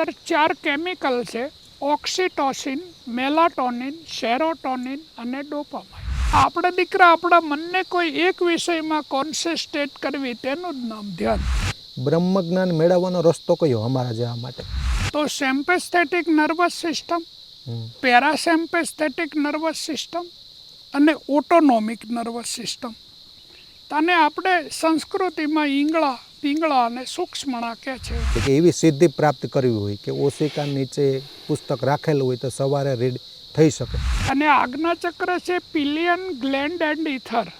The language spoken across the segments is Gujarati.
અંદર ચાર કેમિકલ છે ઓક્સિટોસિન મેલાટોનિન સેરોટોનિન અને ડોપામાઇન. આપણે દીકરા આપણા મનને કોઈ એક વિષયમાં કોન્સન્ટ્રેટ કરવી તેનું જ નામ ધ્યાન. બ્રહ્મ જ્ઞાન મેળવવાનો રસ્તો કયો અમારા જેવા માટે? તો sympathetic nervous system parasympathetic nervous system અને ઓટોનોમિક નર્વસ સિસ્ટમ તને આપણે સંસ્કૃતિમાં ઈંગળા પિંગળા અને સૂક્ષ્મણા કહે છે. કે એવી સિદ્ધિ પ્રાપ્ત કરવી હોય કે ઓશિકા નીચે પુસ્તક રાખેલું હોય તો સવારે રીડ થઈ શકે. અને આજ્ઞાચક્ર છે પિલિયન ગ્લેન્ડ એન્ડ ઇથર.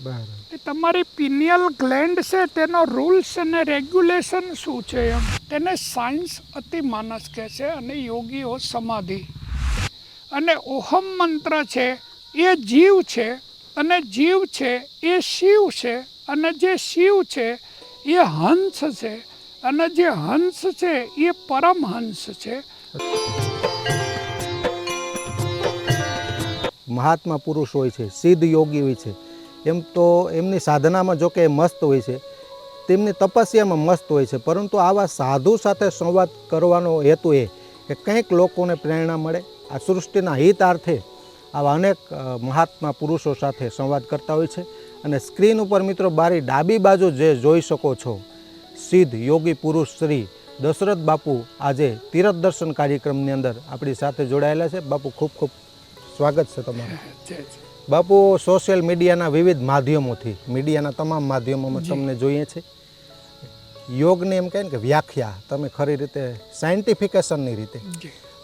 બરાબર. એ તમારી પિનિયલ ગ્લેન્ડ છે તેનો રૂલ્સ અને રેગ્યુલેશન શું છે એમ? તેને સાયન્સ અતિ માનસ કહે છે અને યોગીઓ સમાધિ. અને ઓહમ મંત્ર છે એ જીવ છે અને જીવ છે એ શિવ છે અને જે શિવ છે એ હંસ છે. અને જે હંસ છે, એ પરમહંસ છે. મહાત્મા પુરુષ હોય છે, સિદ્ધ યોગી હોય છે. એમ તો એમની સાધનામાં જો કે મસ્ત હોય છે. તેમની તપસ્યામાં મસ્ત હોય છે. પરંતુ આવા સાધુ સાથે સંવાદ કરવાનો હેતુ એ કે કંઈક લોકોને પ્રેરણા મળે. આ સૃષ્ટિના હિતાર્થે આવા અનેક મહાત્મા પુરુષો સાથે સંવાદ કરતા હોય છે. અને સ્ક્રીન ઉપર મિત્રો બારી ડાબી બાજુ જે જોઈ શકો છો સિદ્ધ યોગી પુરુષ શ્રી દશરથ બાપુ આજે તીરથ દર્શન કાર્યક્રમની અંદર આપણી સાથે જોડાયેલા છે. બાપુ ખૂબ ખૂબ સ્વાગત છે તમારું. બાપુ સોશિયલ મીડિયાના વિવિધ માધ્યમોથી મીડિયાના તમામ માધ્યમોમાં તમને જોઈએ છે. યોગને એમ કહે ને કે વ્યાખ્યા તમે ખરી રીતે સાયન્ટિફિકેશનની રીતે.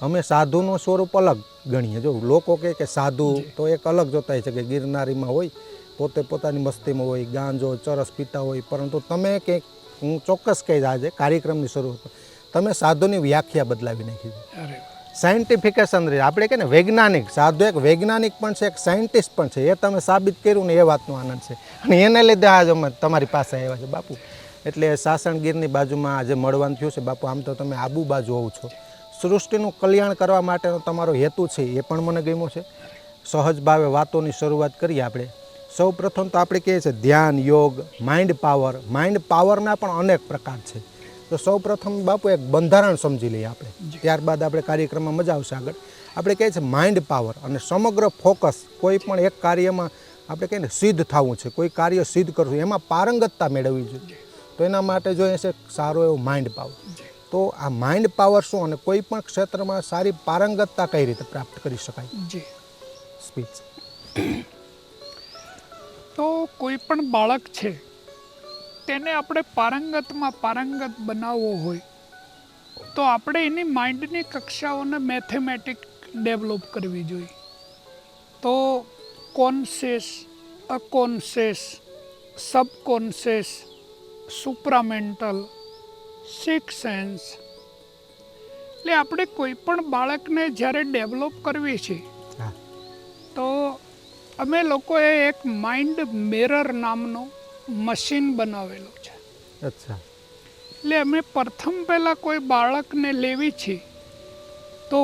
અમે સાધુનું સ્વરૂપ અલગ ગણીએ. જો લોકો કહે કે સાધુ તો એક અલગ જોતા છે કે ગિરનારીમાં હોય પોતે પોતાની મસ્તીમાં હોય ગાંજો ચરસ પીતા હોય પરંતુ તમે કંઈક હું ચોક્કસ કહીશ આજે કાર્યક્રમની શરૂઆત તમે સાધુની વ્યાખ્યા બદલાવી નાખી છે. સાયન્ટિફિકેશન રે આપણે કે ને વૈજ્ઞાનિક સાધુ એક વૈજ્ઞાનિક પણ છે એક સાયન્ટિસ્ટ પણ છે એ તમે સાબિત કર્યું ને એ વાતનો આનંદ છે. અને એને લીધે આજ અમે તમારી પાસે આવ્યા છે બાપુ. એટલે સાસણગીરની બાજુમાં આજે મળવાનું થયું છે બાપુ આમ તો તમે આબુ બાજુ હોવ છો. સૃષ્ટિનું કલ્યાણ કરવા માટેનો તમારો હેતુ છે એ પણ મને ગમ્યો છે. સહજ ભાવે વાતોની શરૂઆત કરીએ આપણે. સૌ પ્રથમ તો આપણે કહીએ છીએ ધ્યાન યોગ માઇન્ડ પાવર માઇન્ડ પાવરના પણ અનેક પ્રકાર છે. તો સૌ પ્રથમ બાપુ એક બંધારણ સમજી લઈએ આપણે. ત્યારબાદ આપણે કાર્યક્રમમાં મજા આવશે આગળ. આપણે કહીએ છીએ માઇન્ડ પાવર અને સમગ્ર ફોકસ કોઈ પણ એક કાર્યમાં આપણે કહીએ ને સિદ્ધ થવું છે. કોઈ કાર્ય સિદ્ધ કરવું એમાં પારંગતતા મેળવવી જોઈએ. તો એના માટે જોઈએ છે સારો એવો માઇન્ડ પાવર તો આ માઇન્ડ પાવર શું? અને કોઈ પણ ક્ષેત્રમાં સારી પારંગતતા કઈ રીતે પ્રાપ્ત કરી શકાય? સ્પીચ તો કોઈ પણ બાળક છે, તેને આપણે પારંગતમાં પારંગત બનાવવો હોય, તો આપણે એની માઇન્ડની કક્ષાઓને મેથેમેટિક ડેવલપ કરવી જોઈએ. તો conscious unconscious subconscious supramental six sense એટલે આપણે કોઈ પણ બાળકને જ્યારે ડેવલપ કરવી છે અમે લોકોએ એક માઇન્ડ મિરર નામનું મશીન બનાવેલું છે. અચ્છા. એટલે અમે પ્રથમ પહેલાં કોઈ બાળકને લેવી છે તો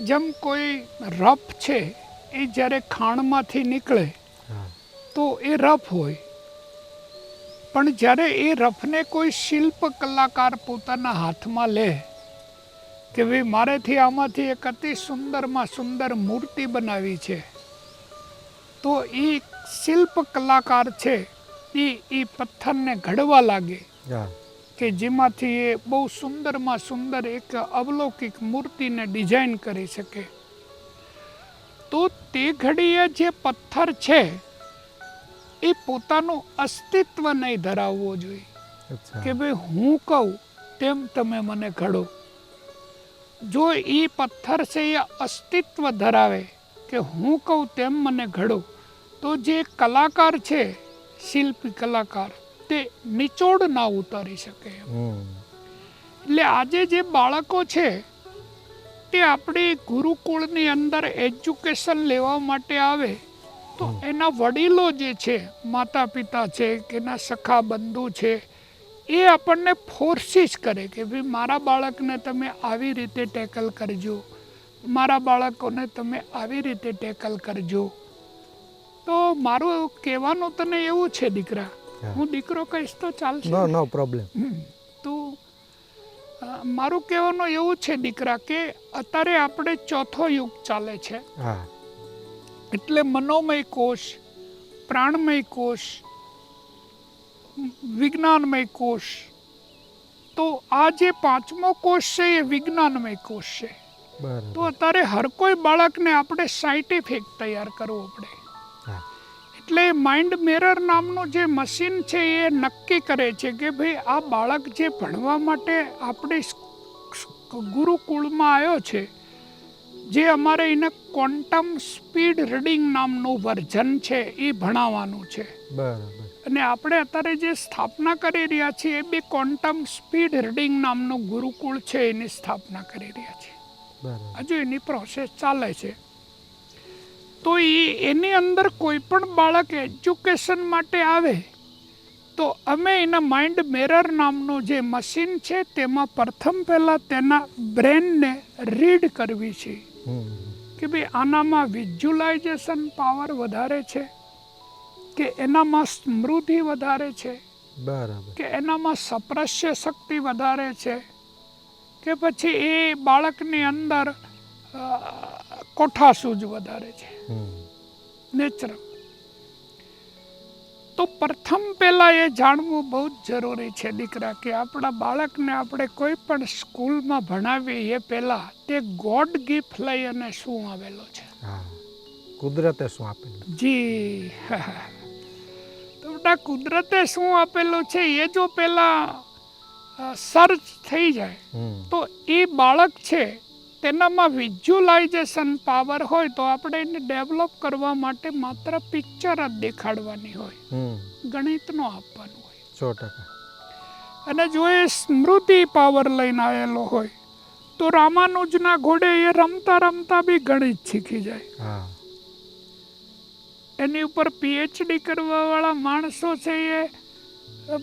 જેમ કોઈ રફ છે એ જ્યારે ખાણમાંથી નીકળે તો એ રફ હોય. પણ જ્યારે એ રફને કોઈ શિલ્પ કલાકાર પોતાના હાથમાં લે કે ભાઈ મારેથી આમાંથી એક અતિ સુંદરમાં સુંદર મૂર્તિ બનાવી છે તો એ શિલ્પ કલાકાર છે. એ એ પથ્થરને ઘડવા લાગે. કે જેમાંથી એ બહુ સુંદરમાં સુંદર એક અવલૌકિક મૂર્તિને ડિઝાઇન કરી શકે. તો તે ઘડીએ જે પથ્થર છે એ પોતાનું અસ્તિત્વ નહીં ધરાવવો જોઈએ. કે ભાઈ હું કહું તેમ તમે મને ઘડો. જો એ પથ્થર છે એ અસ્તિત્વ ધરાવે કે હું કહું તેમ મને ઘડો. તો જે કલાકાર છે શિલ્પી કલાકાર તે નિચોડ ના ઉતારી શકે. એટલે આજે જે બાળકો છે તે આપણી ગુરુકુળની અંદર એજ્યુકેશન લેવા માટે આવે તો એના વડીલો જે છે માતા પિતા છે કે એના સખા બંધુ છે એ આપણને ફોર્સિસ કરે કે ભાઈ મારા બાળકને તમે આવી રીતે ટેકલ કરજો. મારા બાળકોને તમે આવી રીતે ટેકલ કરજો. તો મારું કહેવાનું તને એવું છે દીકરા હું. દીકરો કહીશ તો ચાલશે. નો નો પ્રોબ્લેમ તું મારું કહેવાનું એવું છે દીકરા કે અત્યારે આપણે ચોથો યુગ ચાલે છે. એટલે મનોમય કોષ પ્રાણમય કોષ વિજ્ઞાનમય કોષ તો આ જે પાંચમો કોષ છે એ વિજ્ઞાનમય કોષ છે. તો અત્યારે હર કોઈ બાળકને આપણે સાયન્ટિફિક તૈયાર કરવું પડે. એટલે માઇન્ડ મિરર નામનું જે મશીન છે એ નક્કી કરે છે કે ભાઈ આ બાળક જે ભણવા માટે આપણે ગુરુકુળમાં આવ્યો છે જે અમારે એને ક્વોન્ટમ સ્પીડ રીડિંગ નામનું વર્ઝન છે એ ભણાવવાનું છે. બરાબર. અને આપણે અત્યારે જે સ્થાપના કરી રહ્યા છીએ A B quantum speed reading નામનું ગુરુકુળ છે એની સ્થાપના કરી રહ્યા છીએ. હજુ એની પ્રોસેસ ચાલે છે. તો એ એની અંદર કોઈ પણ બાળક એજ્યુકેશન માટે આવે તો અમે એના માઇન્ડ મિરર નામનું જે મશીન છે તેમાં પ્રથમ પહેલાં તેના બ્રેનને રીડ કરવી છે. કે ભાઈ આનામાં વિઝ્યુલાઇઝેશન પાવર વધારે છે કે એનામાં સ્મૃતિ વધારે છે બરાબર. કે એનામાં સપ્રશ્ય શક્તિ વધારે છે કે પછી એ બાળકની અંદર કોઠાસૂજ વધારે છે. નેચરલ તો પ્રથમ પહેલા એ જાણવું બહુ જ જરૂરી છે દીકરા કે આપણા બાળકને આપણે કોઈ પણ સ્કૂલમાં ભણાવીએ એ પહેલા તે ગોડ ગિફ્ટ લઈ અને શું આવેલો છે. હા કુદરતે શું આપેલું? જી તો બેટા કુદરતે શું આપેલું છે એ જો પહેલાં સર્ચ થઈ જાય તો એ બાળક છે તેનામાં વિઝ્યુલાઇઝેશન પાવર હોય તો આપણે એને ડેવલપ કરવા માટે માત્ર પિક્ચર જ દેખાડવાની હોય. હમ. ગણિતનો આપવાનું હોય. સો ટકા. અને જો એ સ્મૃતિ પાવર લઈને આવેલો હોય તો રામાનુજના ઘોડે એ રમતા રમતા બી ગણિત શીખી જાય. હા. એની ઉપર પીએચડી કરવાવાળા માણસો છે એ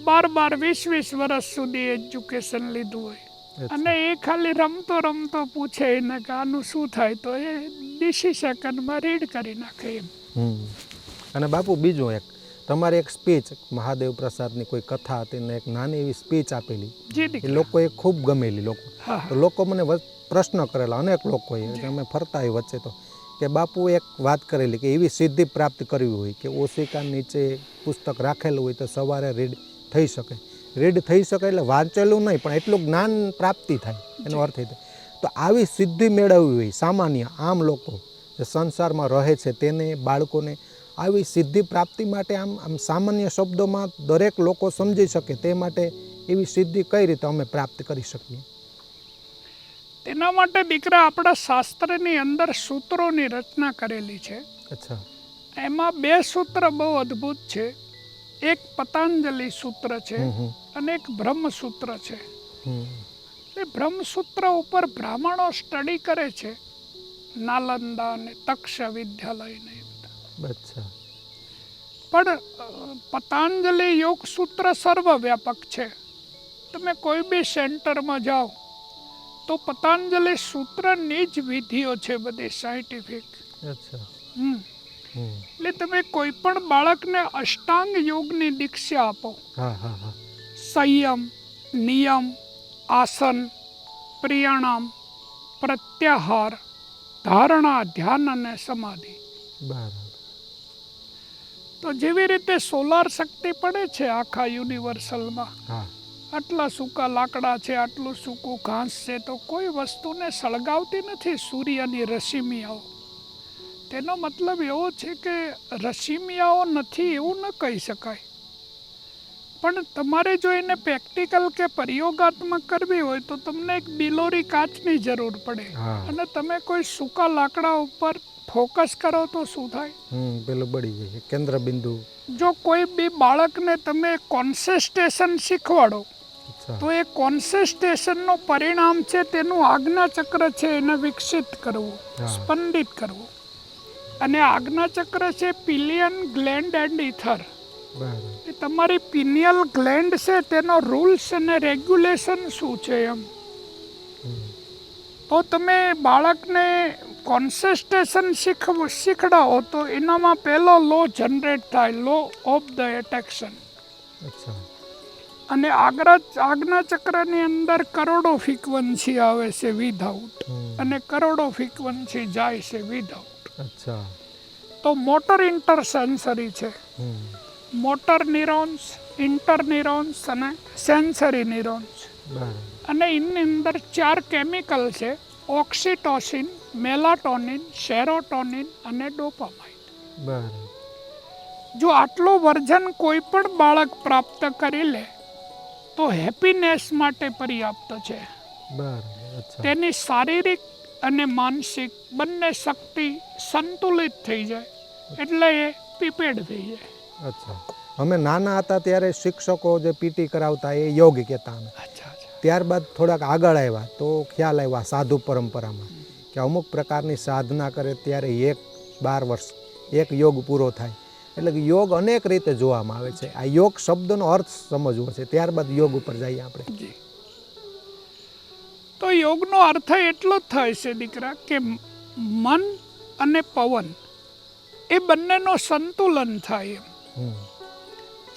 બાર બાર વીસ વીસ વર્ષ સુધી એજ્યુકેશન લીધું હોય. અને એ ખાલી રમતો રમતો પૂછે એને કે આનું શું થાય તો એ ડીસી સેકન્ડમાં રીડ કરી નાખે એમ. હમ. અને બાપુ બીજું એક. તમારી એક સ્પીચ મહાદેવ પ્રસાદની કોઈ કથા હતી ને એક નાની એવી સ્પીચ આપેલી. એ લોકોએ ખૂબ ગમેલી લોકો. તો લોકો મને પ્રશ્ન કરેલા અનેક લોકોએ. અમે ફરતા આવી વચ્ચે તો. કે બાપુ એક વાત કરેલી કે એવી સિદ્ધિ પ્રાપ્ત કરવી હોય કે ઓશિકા નીચે પુસ્તક રાખેલું હોય તો સવારે રીડ થઈ શકે. રીડ થઈ શકે એટલે વાંચેલું નહીં પણ એટલું જ્ઞાન પ્રાપ્તિ થાય એનો અર્થ એ થાય. તો આવી સિદ્ધિ મેળવવી હોય સામાન્ય આમ લોકો જે સંસારમાં રહે છે તેને બાળકોને આવી સિદ્ધિ પ્રાપ્તિ માટે આમ આમ સામાન્ય શબ્દોમાં દરેક લોકો સમજી શકે તે માટે એવી સિદ્ધિ કઈ રીતે અમે પ્રાપ્ત કરી શકીએ? તેના માટે દીકરા આપણા શાસ્ત્રની અંદર સૂત્રોની રચના કરેલી છે. અચ્છા. એમાં બે સૂત્ર બહુ અદ્ભુત છે. એક પતંજલિ સૂત્ર છે અને એક બ્રહ્મસૂત્ર છે. એ બ્રહ્મસૂત્ર ઉપર બ્રાહ્મણો સ્ટડી કરે છે. નાલંદા અને તક્ષ વિદ્યાલયને. પણ પતંજલિ યોગ સૂત્ર સર્વવ્યાપક છે. તમે કોઈ બી સેન્ટરમાં જાઓ તો પતંજલિ સૂત્રની જ વિધિઓ છે બધી સાયન્ટિફિક અચ્છા. હમ. એટલે તમે કોઈ પણ બાળકને અષ્ટાંગ યોગની દીક્ષા આપો. સંયમ નિયમ આસન પ્રિયાણામ પ્રત્યાહાર ધારણા ધ્યાન અને સમાધિ. તો જેવી રીતે સોલાર શક્તિ પડે છે આખા યુનિવર્સલમાં આટલા સૂકા લાકડા છે આટલું સૂકું ઘાસ છે તો કોઈ વસ્તુને સળગાવતી નથી સૂર્યની રશ્મિયાઓ તેનો મતલબ એવો છે કે રશિમિયાઓ નથી એવું ન કહી શકાય. પણ તમારે જો એને પ્રેક્ટિકલ કે પ્રયોગાત્મક કરવી હોય તો તમને એક બિલોરી કાચની જરૂર પડે. અને તમે કોઈ સૂકા લાકડા ઉપર ફોકસ કરો તો શું થાય? હમ પેલું બળી જાય કેન્દ્ર બિંદુ જો કોઈ બી બાળકને તમે કોન્સેસ્ટેશન શીખવાડો તો એ કોન્સેસ્ટેશનનું પરિણામ છે તેનું આજ્ઞા ચક્ર છે એને વિકસિત કરવું સ્પંદિત કરવું. અને આજ્ઞા ચક્ર છે પિલિયન ગ્લેન્ડ એન્ડ ઇથર. એ તમારી પિનિયલ ગ્લેન્ડ છે તેનો રૂલ્સ અને રેગ્યુલેશન શું છે એમ? તો તમે બાળકને કોન્સેસ્ટેશન શીખવ શીખડાવો તો એનામાં પહેલો લો જનરેટ થાય લો ઓફ ધ એટેક્શન અને આગ્રા આજ્ઞાચક્રની અંદર કરોડો ફ્રીક્વન્સી આવે છે વિધાઉટ. અને કરોડો ફ્રીક્વન્સી જાય છે વિધાઉટ અચ્છા. તો મોટર ઇન્ટરસેન્સરી છે. મોટર ન્યુરોન્સ ઇન્ટર ન્યુરોન્સ અને સેન્સરી ન્યુરોન્સ. અને એની અંદર ચાર કેમિકલ છે. ઓક્સિટોસિન મેલાટોનિન સેરોટોનિન અને ડોપામાઇન. બરાબર. જો આટલું વર્જન કોઈ પણ બાળક પ્રાપ્ત કરી લે તો હેપીનેસ માટે પર્યાપ્ત છે. તેની શારીરિક અને માનસિક બંને શક્તિ સંતુલિત થઈ જાય. એટલે એ પીપેડ થઈ જાય. અચ્છા. અમે નાના હતા ત્યારે શિક્ષકો જે પીટી કરાવતા એ યોગ કહેતા અમે. ત્યારબાદ થોડાક આગળ આવ્યા તો ખ્યાલ આવ્યા સાધુ પરંપરામાં કે અમુક પ્રકારની સાધના કરે ત્યારે એક બાર વર્ષ એક યોગ પૂરો થાય. એટલે કે યોગ અનેક રીતે જોવામાં આવે છે. આ યોગ શબ્દનો અર્થ સમજવો છે. ત્યારબાદ યોગ ઉપર જઈએ આપણે. જી. તો યોગનો અર્થ એટલો જ થાય છે દીકરા કે મન અને પવન એ બંનેનો સંતુલન થાય એમ.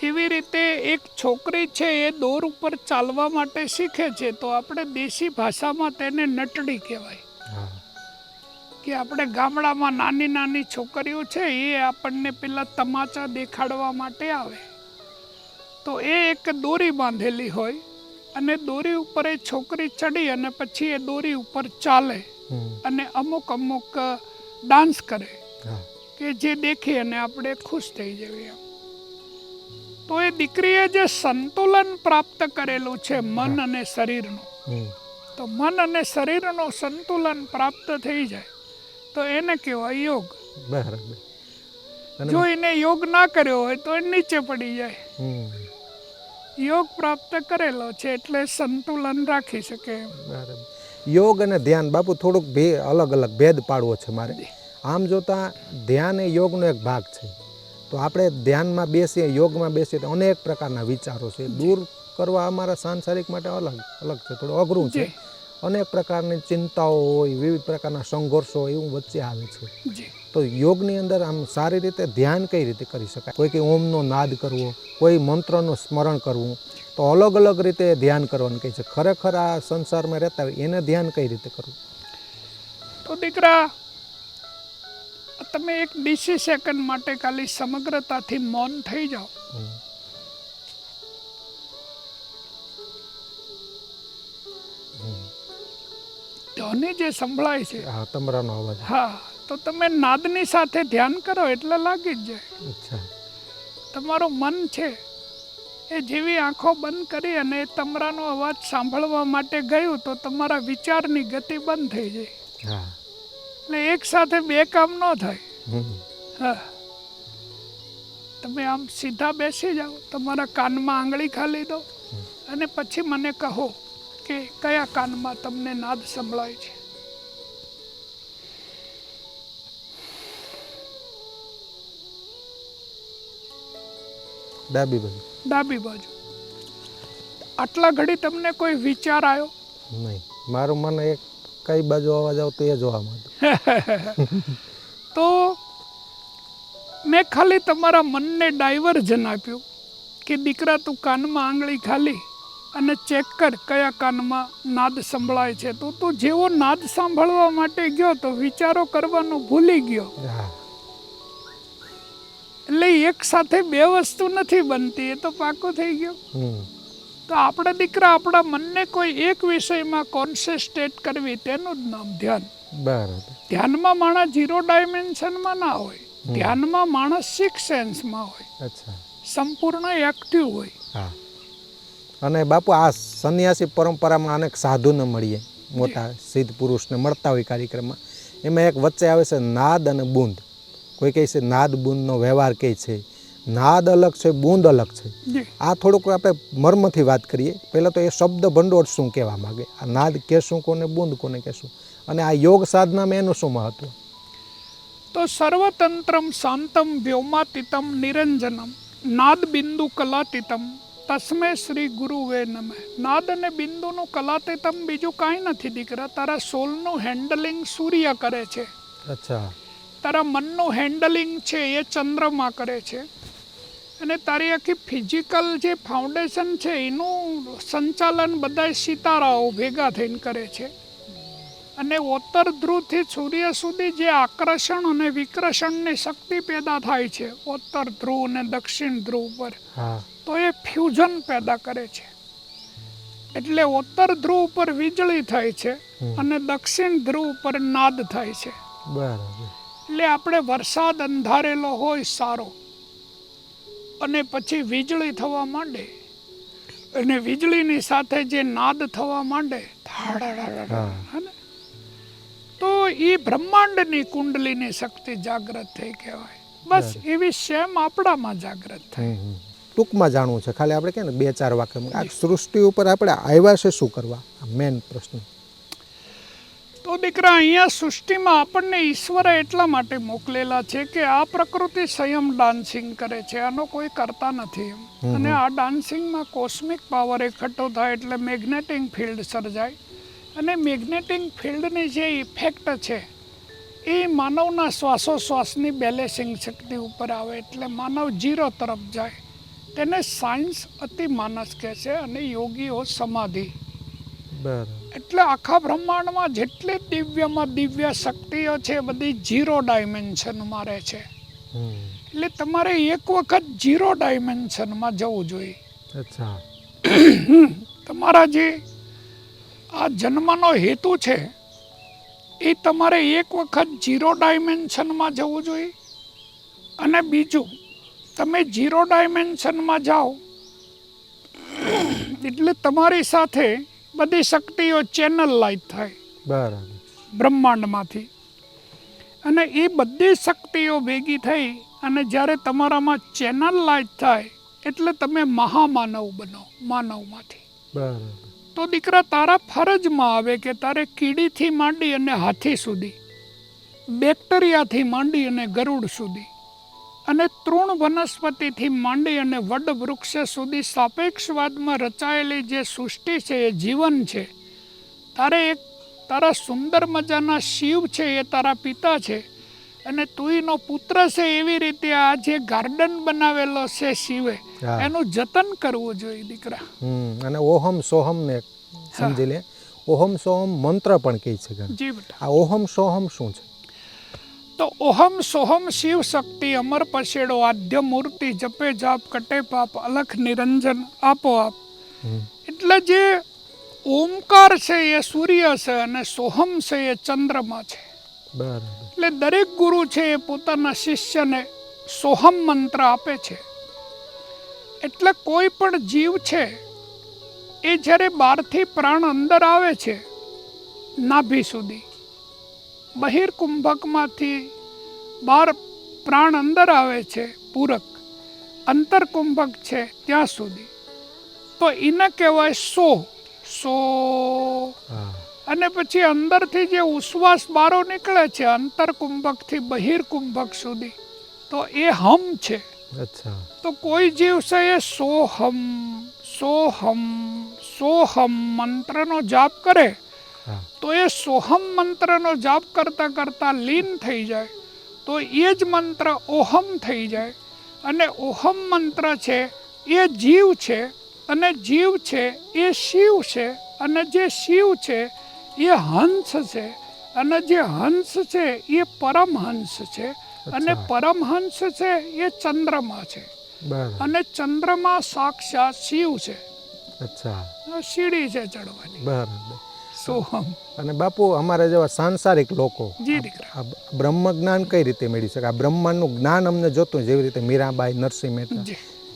જેવી રીતે એક છોકરી છે એ દોર ઉપર ચાલવા માટે શીખે છે તો આપણે દેશી ભાષામાં તેને નટડી કહેવાય. કે આપણે ગામડામાં નાની નાની છોકરીઓ છે એ આપણને પેલા તમાચા દેખાડવા માટે આવે. તો એ એક દોરી બાંધેલી હોય અને દોરી ઉપર એ છોકરી ચડી અને પછી એ દોરી ઉપર ચાલે. અને અમુક અમુક ડાન્સ કરે. કે જે દેખી અને આપણે ખુશ થઈ જઈએ. તો એ દીકરીએ જે સંતુલન પ્રાપ્ત કરેલું છે મન અને શરીરનું. તો મન અને શરીરનું સંતુલન પ્રાપ્ત થઈ જાય. તો એને કહેવાય યોગ. બરાબર. જો એને યોગ ના કર્યો હોય તો એ નીચે પડી જાય. યોગ પ્રાપ્ત કરેલો છે એટલે સંતુલન રાખી શકે. બરાબર. યોગ અને ધ્યાન બાપુ થોડુંક ભે અલગ અલગ ભેદ પાડવો છે મારે. આમ જોતા ધ્યાન એ યોગનો એક ભાગ છે. તો આપણે ધ્યાનમાં બેસીએ યોગમાં બેસીએ તો અનેક પ્રકારના વિચારો છે. દૂર કરવા અમારા સાંસારિક માટે અલગ અલગ છે થોડું અઘરું છે. અનેક પ્રકારની ચિંતાઓ હોય વિવિધ પ્રકારના સંઘર્ષો હોય એવું વચ્ચે આવે છે. તો યોગની અંદર આમ સારી રીતે ધ્યાન કઈ રીતે કરી શકાય? કોઈ કે ઓમનો નાદ કરવો કોઈ મંત્રનું સ્મરણ કરવું તો અલગ અલગ રીતે ધ્યાન કરવાનું કહે છે. ખરેખર આ સંસારમાં રહેતા હોય એને ધ્યાન કઈ રીતે કરવું? તો દીકરા તમે એક બીસી સેકન્ડ માટે ખાલી સમગ્રતાથી મૌન થઈ જાઓ. ધ્વનિ જે સંભળાય છે હા તમારાનો અવાજ. હા તો તમે નાદની સાથે ધ્યાન કરો એટલે લાગી જ જાય. તમારું મન છે એ જેવી આંખો બંધ કરી અને એ તમરાનો અવાજ સાંભળવા માટે ગયું તો તમારા વિચારની ગતિ બંધ થઈ જાય. હા. એટલે એક સાથે બે કામ ન થાય. હા. તમે આમ સીધા બેસી જાઓ તમારા કાનમાં આંગળી ખાલી દો અને પછી મને કહો કે કયા કાનમાં તમને નાદ સંભળાય છે. ડાબી બાજુ. ડાબી બાજુ. આટલા ઘડી તમને કોઈ વિચાર આવ્યો નહીં. મારું મન એક કઈ બાજુ અવાજ આવતો એ જોવા માંડ્યું. તો મેં ખાલી તમારા મનને ડાયવર્જન આપ્યું કે દીકરા તું કાનમાં આંગળી ખાલી અને ચેક કર કયા કાનમાં નાદ સંભળાય છે. તો તું જેવો નાદ સાંભળવા માટે ગયો તો વિચારો કરવાનું ભૂલી ગયો. એટલે એક સાથે બે વસ્તુ નથી બનતી એ તો પાકો થઈ ગયો. તો આપણે દીકરા આપણા મનને કોઈ એક વિષયમાં કોન્સન્ટ્રેટ કરવી તેનું જ નામ ધ્યાન. બરાબર. ધ્યાનમાં માણસ ઝીરો ડાયમેન્શનમાં ના હોય ધ્યાનમાં માણસ સિક્સ સેન્સમાં હોય. અચ્છા. સંપૂર્ણ એક્ટિવ હોય. હા. અને બાપુ આ સંન્યાસી પરંપરામાં અનેક સાધુને મળીએ મોટા સિદ્ધ પુરુષને મળતા હોય કાર્યક્રમમાં. એમાં એક વચ્ચે આવે છે નાદ અને બૂંદ. કોઈ કહે છે નાદ બૂંદનો વ્યવહાર કહે છે. નાદ અલગ છે બૂંદ અલગ છે. આ થોડુંક આપણે મર્મથી વાત કરીએ. પહેલાં તો એ શબ્દ ભંડોળ શું કહેવા માગે? આ નાદ કહેશું કોને બૂંદ કોને કહેશું? અને આ યોગ સાધનામાં એનું શું મહત્વ? તો સર્વતંત્રમ શાંતમ વ્યોમાતીતમ નિરંજનમ નાદ બિંદુ કલાતીતમ તસ્મે શ્રી ગુરુવે નમે. નાદ અને બિંદુનું કલાતીતમ બીજું કાંઈ નથી દીકરા. તારા સોલનું હેન્ડલિંગ સૂર્ય કરે છે. અચ્છા. તારા મનનું હેન્ડલિંગ છે એ ચંદ્રમાં કરે છે. અને તારી આખી ફિઝિકલ જે ફાઉન્ડેશન છે એનું સંચાલન બધા સિતારાઓ ભેગા થઈને કરે છે. અને ઉત્તર ધ્રુવથી સૂર્ય સુધી જે આકર્ષણ અને વિકર્ષણની શક્તિ પેદા થાય છે ઉત્તર ધ્રુવ અને દક્ષિણ ધ્રુવ પર તો એ ફ્યુઝન પેદા કરે છે. એટલે ઉત્તર ધ્રુવ પર વીજળી થાય છે અને દક્ષિણ ધ્રુવ પર નાદ થાય છે. બરાબર. એટલે આપણે વરસાદ અંધારેલો હોય સારો. અને પછી વીજળી થવા માંડે. અને વીજળીની સાથે જે નાદ થવા માંડે તો એ બ્રહ્માંડની કુંડલીની શક્તિ જાગૃત થઈ કહેવાય. બસ એવી સેમ આપણામાં હમ, હમ. ટૂંકમાં જાણવું છે ખાલી આપણે કે ને બે ચાર વાક્ય આ સૃષ્ટિ ઉપર આપણે આવ્યા છે શું કરવા? મેન પ્રશ્ન. તો દીકરા અહીંયા સૃષ્ટિમાં આપણને ઈશ્વરે એટલા માટે મોકલેલા છે કે આ પ્રકૃતિ સંયમ ડાન્સિંગ કરે છે. આનો કોઈ કરતા નથી એમ. અને આ ડાન્સિંગમાં કોસ્મિક પાવર એકઠો થાય એટલે મેગ્નેટિંગ ફિલ્ડ સર્જાય. અને મેગ્નેટિંગ ફિલ્ડની જે ઇફેક્ટ છે એ માનવના શ્વાસોશ્વાસની બેલેન્સિંગ શક્તિ ઉપર આવે એટલે માનવ જીરો તરફ જાય. તેને સાયન્સ અતિ માનસ કહે છે અને યોગીઓ સમાધિ. એટલે આખા બ્રહ્માંડમાં જેટલી દિવ્યમાં દિવ્ય શક્તિઓ છે બધી જીરો ડાયમેન્શનમાં રહે છે. એટલે તમારે એક વખત જીરો ડાયમેન્શનમાં જવું જોઈએ. અચ્છા. તમારા જે આ જન્મનો હેતુ છે એ તમારે એક વખત જીરો ડાયમેન્શનમાં જવું જોઈએ. અને બીજું તમે જીરો ડાયમેન્શનમાં જાઓ એટલે તમારી સાથે બધી શક્તિઓ ચેનલ લાઈટ થાય. બરાબર. બ્રહ્માંડમાંથી. અને એ બધી શક્તિઓ ભેગી થઈ અને જ્યારે તમારામાં ચેનલ લાઈટ થાય એટલે તમે મહામાનવ બનો માનવમાંથી. બરાબર. તો દીકરા તારા ફરજમાં આવે કે તારે કીડીથી માંડી અને હાથી સુધી બેક્ટેરિયાથી માંડી અને ગરુડ સુધી. અને તૃણ વનસ્પતિથી માંડી અને વડ વૃક્ષ સુધી સાપેક્ષવાદમાં રચાયેલી જે સૃષ્ટિ છે એ જીવન છે. તારે એક તારા સુંદર મજાના શિવ છે એ તારા પિતા છે અને તુંનો પુત્ર છે એવી રીતે આ જે ગાર્ડન બનાવેલો છે શિવે એનું જતન કરવું જોઈએ દીકરા. અને ઓહમ સોહમ ને સમજી લે. ઓહમ સોહમ મંત્ર પણ કહે છે આ ઓહમ સોહમ શું છે? તો ઓહમ સોહમ શિવ શક્તિ અમર પછેડો આદ્ય મૂર્તિ જપે જાપ કટે પાપ અલખ નિરંજન આપોઆપ. એટલે જે ઓમકાર છે એ સૂર્ય છે અને સોહમ છે એ ચંદ્રમા છે. બરાબર. એટલે દરેક ગુરુ છે એ પોતાના શિષ્યને સોહમ મંત્ર આપે છે. એટલે કોઈ પણ જીવ છે એ જ્યારે બહારથી પ્રાણ અંદર આવે છે નાભી સુધી બહિર્કુંભકમાંથી બહાર પ્રાણ અંદર આવે છે પૂરક. અંતરકુંભક છે ત્યાં સુધી. તો એને કહેવાય સો સો અને પછી અંદરથી જે ઉશ્વાસ બારો નીકળે છે અંતરકુંભકથી બહિર્કુંભક સુધી તો એ હમ છે. તો કોઈ જીવ છે એ સોહમ સોહમ સોહમ મંત્રનો જાપ કરે તો એ સોહમ મંત્રનો જાપ કરતા કરતા લીન થઈ જાય. તો એ જ મંત્ર ઓહમ થઈ જાય. અને ઓહમ મંત્ર છે એ જીવ છે અને જીવ છે એ શિવ છે અને જે શિવ છે એ હંસ છે અને જે હંસ છે એ પરમહંસ છે અને પરમહંસ છે એ ચંદ્રમા છે. અને ચંદ્રમા સાક્ષાત શિવ છે. અચ્છા. સીડી છે ચડવાની. બરાબર. સોહમ. અને બાપુ અમારા જેવા સાંસારિક લોકો જી દીકરા. બ્રહ્મ જ્ઞાન કઈ રીતે મેળવી શકે આ બ્રહ્માંડનું જ્ઞાન અમને જોતું જેવી રીતે મીરાબાઈ નરસિંહ મહેતા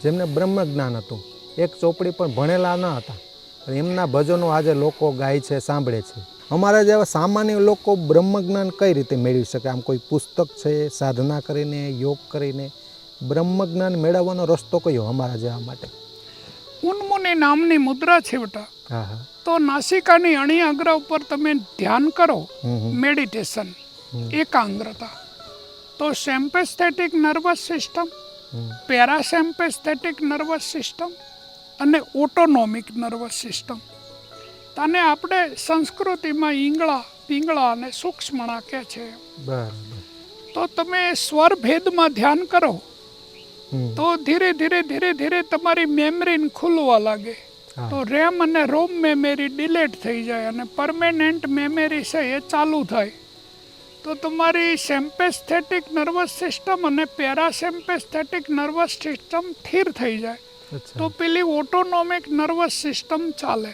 જેમને બ્રહ્મ જ્ઞાન હતું. એક ચોપડી પણ ભણેલા ન હતા. એમના ભજનો આજે લોકો ગાય છે સાંભળે છે. અમારા જેવા સામાન્ય લોકો બ્રહ્મ જ્ઞાન કઈ રીતે મેળવી શકે આમ કોઈ પુસ્તક છે સાધના કરીને યોગ કરીને? બ્રહ્મ જ્ઞાન મેળવવાનો રસ્તો કયો અમારા જેવા માટે? ઉન્મુની નામની મુદ્રા છે બેટા. હા હા. તો નાસિકાની અણી અગ્ર ઉપર તમે ધ્યાન કરો. મેડિટેશન. એકાગ્રતા. તો sympathetic nervous system parasympathetic nervous system અને ઓટોનોમિક નર્વસ સિસ્ટમ. તને આપણે સંસ્કૃતિમાં ઈંગળા પિંગળા અને સૂક્ષ્મણા કહે છે. તો તમે સ્વર ભેદમાં ધ્યાન કરો. તો ધીરે ધીરે ધીરે ધીરે તમારી મેમરી ખુલવા લાગે. તો રેમ અને રોમ મેમરી ડિલેટ થઈ જાય અને પરમેનન્ટ મેમરી છે એ ચાલુ થાય. તો તમારી સેમ્પેસ્થેટિક નર્વસ સિસ્ટમ અને પેરાસેમ્પેસ્થેટિક નર્વસ સિસ્ટમ સ્થિર થઈ જાય. તો પેલી ઓટોનોમિક નર્વસ સિસ્ટમ ચાલે.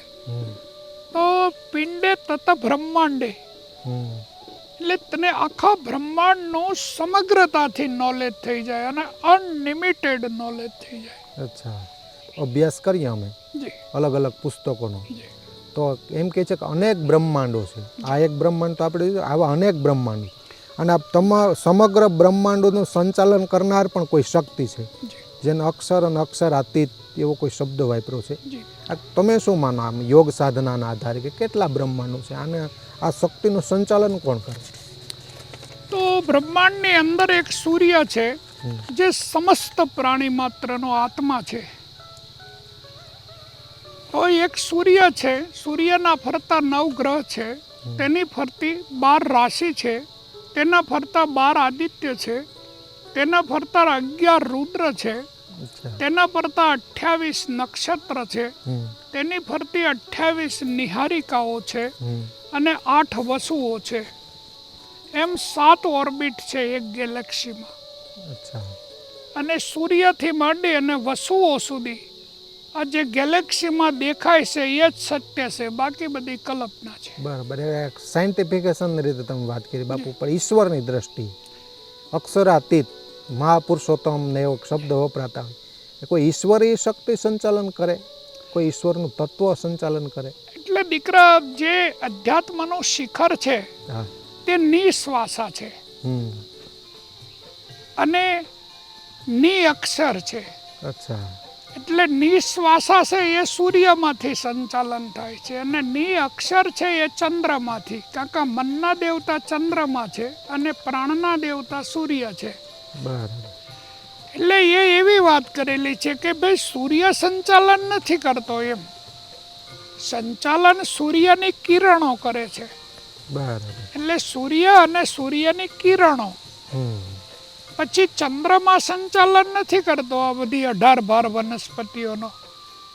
તો પિંડે તત બ્રહ્માંડે. એટલે તને આખા બ્રહ્માંડનું સમગ્રતાથી નોલેજ થઈ જાય અને અનલિમિટેડ નોલેજ થઈ જાય. અચ્છા. અભ્યાસ કરીએ અમે. અલગ અલગ પુસ્તકોનો. તો એમ કહે છે કે અનેક બ્રહ્માંડો છે. આ એક બ્રહ્માંડ તો આપણે આવા અનેક બ્રહ્માંડો. અને આ તમા સમગ્ર બ્રહ્માંડોનું સંચાલન કરનાર પણ કોઈ શક્તિ છે. જેને અક્ષર અને અક્ષર અતીત એવો કોઈ શબ્દ વાપર્યો છે. આ તમે શું માનો? આમ યોગ સાધનાના આધારે કે કેટલા બ્રહ્માંડો છે? આને આ શક્તિનું સંચાલન કોણ કરે? તો બ્રહ્માંડની અંદર એક સૂર્ય છે જે સમસ્ત પ્રાણી માત્રનો આત્મા છે. તો એક સૂર્ય છે સૂર્યના ફરતા નવ ગ્રહ છે તેની ફરતી બાર રાશિ છે તેના ફરતા બાર આદિત્ય છે તેના ફરતા અગિયાર રુદ્ર છે તેના ફરતા અઠ્યાવીસ નક્ષત્ર છે તેની ફરતી અઠ્યાવીસ નિહારિકાઓ છે અને આઠ વસુઓ છે. એમ સાત ઓર્બિટ છે એક ગેલેક્સીમાં. અને અને સૂર્યથી માંડી અને વસુઓ સુધી આ જે ગેલેક્સીમાં દેખાય છે એ જ સત્ય છે. બાકી બધી કલ્પના છે. બરાબર. સાયન્ટિફિકેશન રીતે તમે વાત કરી બાપુ પણ ઈશ્વરની દ્રષ્ટિ અક્ષરાતીત મહાપુરુષોત્તમ ને એવો શબ્દ વપરાતા હોય. કોઈ ઈશ્વરીય શક્તિ સંચાલન કરે? કોઈ ઈશ્વરનું તત્વ સંચાલન કરે? એટલે દીકરા જે અધ્યાત્મનું શિખર છે તે નિશ્વાસા છે. અને ની અક્ષર છે. અચ્છા. એટલે નિશ્વાસા છે એ સૂર્યમાંથી સંચાલન થાય છે અને ની અક્ષર છે એ ચંદ્રમાંથી. કાકા મનના દેવતા ચંદ્રમાં છે અને પ્રાણના દેવતા સૂર્ય છે. બરાબર. એટલે એ એવી વાત કરેલી છે કે ભાઈ સૂર્ય સંચાલન નથી કરતો એમ. સંચાલન સૂર્યની કિરણો કરે છે. બરાબર. એટલે સૂર્ય અને સૂર્યની કિરણો. હમ. પછી ચંદ્રમાં સંચાલન નથી કરતો આ બધી અઢાર બાર વનસ્પતિઓનો.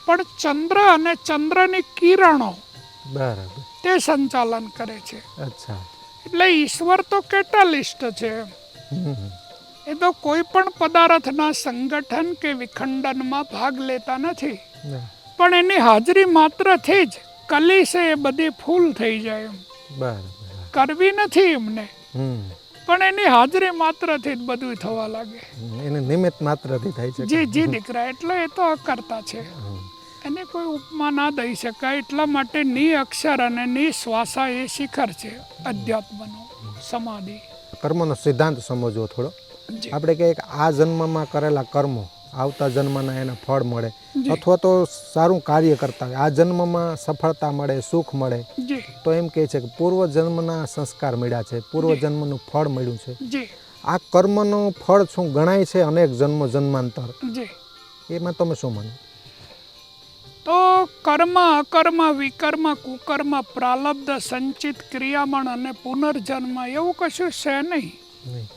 પણ ચંદ્ર અને ચંદ્રની કિરણો તે સંચાલન કરે છે. એટલે ઈશ્વર તો કેટાલિસ્ટ છે. એ તો કોઈ પણ પદાર્થના સંગઠન કે વિખંડનમાં ભાગ લેતા નથી. પણ એની હાજરી માત્રથી જ કલી છે એ બધી ફૂલ થઈ જાય કરવી નથી એમને. પણ એની હાજરી માત્રથી જ બધું થવા લાગે. એને નિમિત્ત માત્રથી થાય છે. જી જી દીકરા એટલે એ તો અકર્તા છે. એને કોઈ ઉપમા ના દઈ શકાય એટલા માટે ની અક્ષર અને ની શ્વાસા એ શિખર છે અધ્યાત્મનો સમાધિ. કર્મનો સિદ્ધાંત સમજવો થોડો. આપણે કહીએ કે આ જન્મમાં કરેલા કર્મો આવતા જન્મના એને ફળ મળે. અથવા તો સારું કાર્ય કરતા હોય. આ જન્મમાં સફળતા મળે સુખ મળે. તો એમ કહે છે કે પૂર્વ જન્મના સંસ્કાર મળ્યા છે. પૂર્વ જન્મનું ફળ મળ્યું છે. આ કર્મનું ફળ શું ગણાય છે અનેક જન્મ જન્માંતર? એમાં તમે શું માનો? તો કર્મ અકર્મ વિકર્મ કુકર્મ પ્રાલબ્ધ સંચિત ક્રિયામણ અને પુનર્જન્મ એવું કશું છે નહીં. નહીં.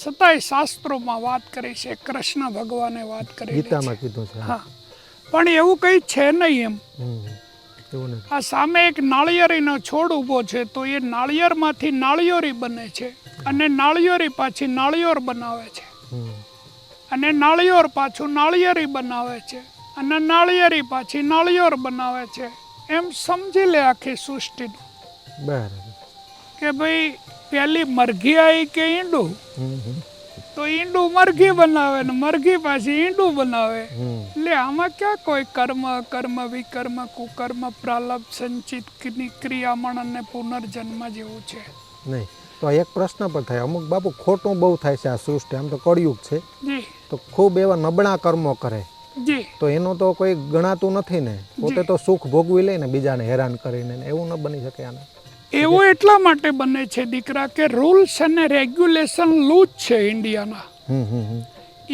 છતાંય શાસ્ત્રોમાં વાત કરી છે કૃષ્ણ ભગવાને વાત કરી ગીતામાં કીધું છે. હા. પણ એવું કંઈ છે નહીં એમ. આ સામે એક નાળિયેરીનો છોડ ઊભો છે તો એ નાળિયેરમાંથી નાળિયોરી બને છે અને નાળિયેરી પાછી નાળિયોર બનાવે છે. અને નાળિયોર પાછું નાળિયેરી બનાવે છે અને નાળિયેરી પાછી નાળિયોર બનાવે છે. એમ સમજી લે આખી સૃષ્ટિ બરાબર. કે ભાઈ પેલી મરઘી આવી કે ઈંડું. તો ઈંડું મરઘી બનાવે ને મરઘી પાછી ઈંડું બનાવે. એટલે આમાં ક્યાં કોઈ કર્મ કર્મ વિકર્મ કુકર્મ પ્રાલભ સંચિત ક્રિ- ક્રિયામણ અને પુનર્જન્મ જેવું છે? નહીં. તો એક પ્રશ્ન પણ થાય. અમુક બાપુ ખોટું બહુ થાય છે આ સૃષ્ટિ. આમ તો કળિયુગ છે. તો ખૂબ એવા નબળા કર્મો કરે. તો એનું તો કોઈ ગણાતું નથી ને. પોતે તો સુખ ભોગવી લે ને બીજાને હેરાન કરીને એવું ન બની શકે આને. એવું એટલા માટે બને છે દીકરા કે રૂલ્સ અને રેગ્યુલેશન લૂજ છે ઇન્ડિયાના.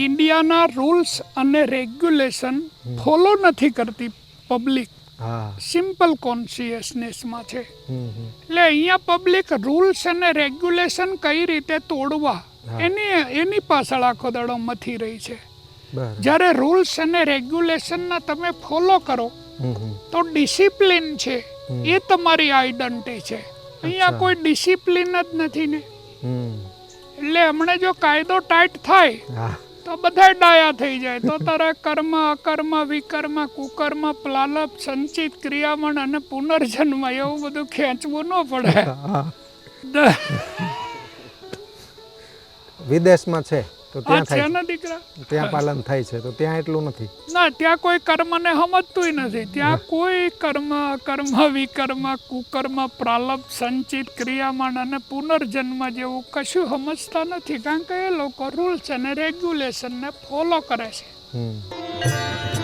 ઇન્ડિયાના રૂલ્સ અને રેગ્યુલેશન ફોલો નથી કરતી પબ્લિક હા. સિમ્પલ કોન્શિયસનેસમાં છે. એટલે અહીંયા પબ્લિક રૂલ્સ અને રેગ્યુલેશન કઈ રીતે તોડવા એની એની પાછળ આખો દાડો મથી રહી છે. જ્યારે રૂલ્સ અને રેગ્યુલેશનના તમે ફોલો કરો તો ડિસિપ્લિન છે. એ તમારી આઈડન્ટી છે. અહીંયા કોઈ ડિસિપ્લિન જ નથી ને. એટલે હમણાં જો કાયદો ટાઈટ થાય તો બધા ડાયા થઈ જાય. તો તારા કર્મ અકર્મ વિકર્મ કુકર્મ પ્લાલપ સંચિત ક્રિયામણ અને પુનર્જન્મ એવું બધું ખેંચવું ન પડે. વિદેશમાં છે. તો ત્યાં છે થાય ને દીકરા? ત્યાં પાલન થાય છે તો ત્યાં એટલું નથી. ના ત્યાં કોઈ કર્મને સમજતું નથી. ત્યાં કોઈ કર્મ કર્મ વિકર્મ કુકર્મ પ્રાલભ સંચિત ક્રિયામાન અને પુનર્જન્મ જેવું કશું સમજતા નથી. કારણ કે એ લોકો રૂલ્સ અને રેગ્યુલેશનને ફોલો કરે છે. હમ.